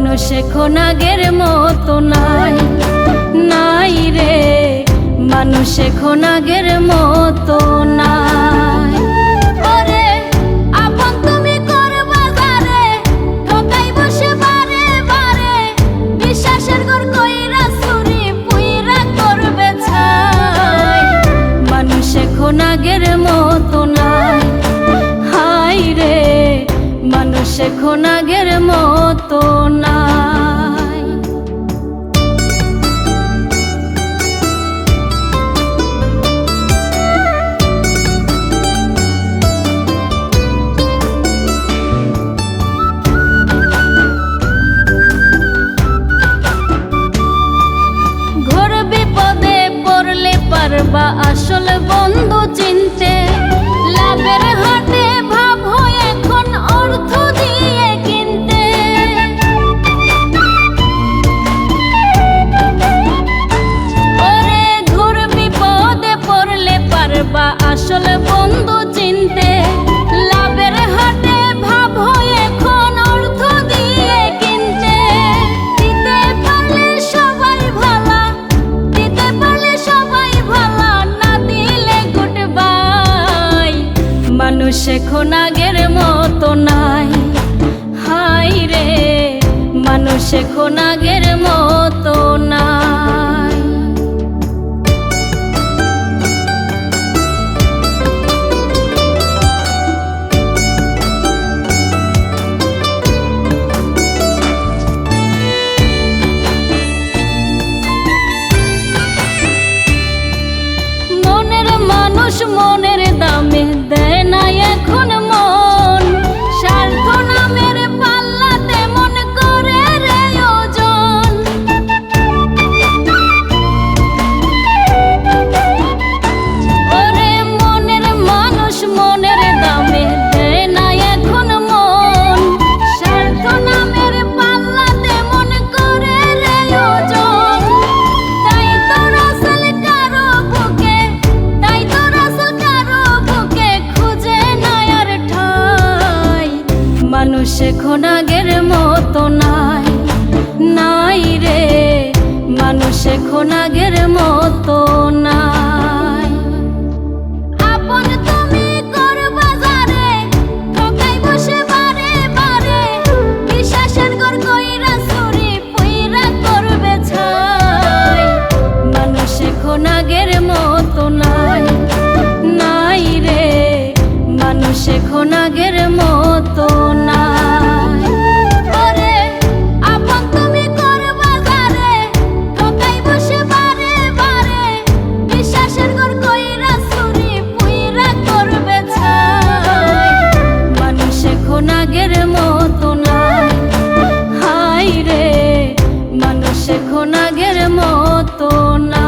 মানুষ এখন আগের মতো নাই নাই রে। মানুষ এখন আগের মতো এখন আগের মতো নাই। ঘর বিপদে পড়লে পারবা আসল বন্ধু চিনতে। লাভের হয় এখন আগের মতো নাই। হাই রে, মানুষ এখন আগের মতো নাই। মনের মানুষ মনের দামে দেয় নাই এখন আগের মতো নাই নাই রে। মানুষ এখন আগের মতো নাই। আপন তুমি করবা ঠকাই বসে বারে বারে। বিশ্বাসের গর কইরা চুরি পুইরা করবে ছাই। মানুষ এখন আগের মতো নাই নাই রে। মানুষ এখন আগের মতো নাই। তখন মতো না।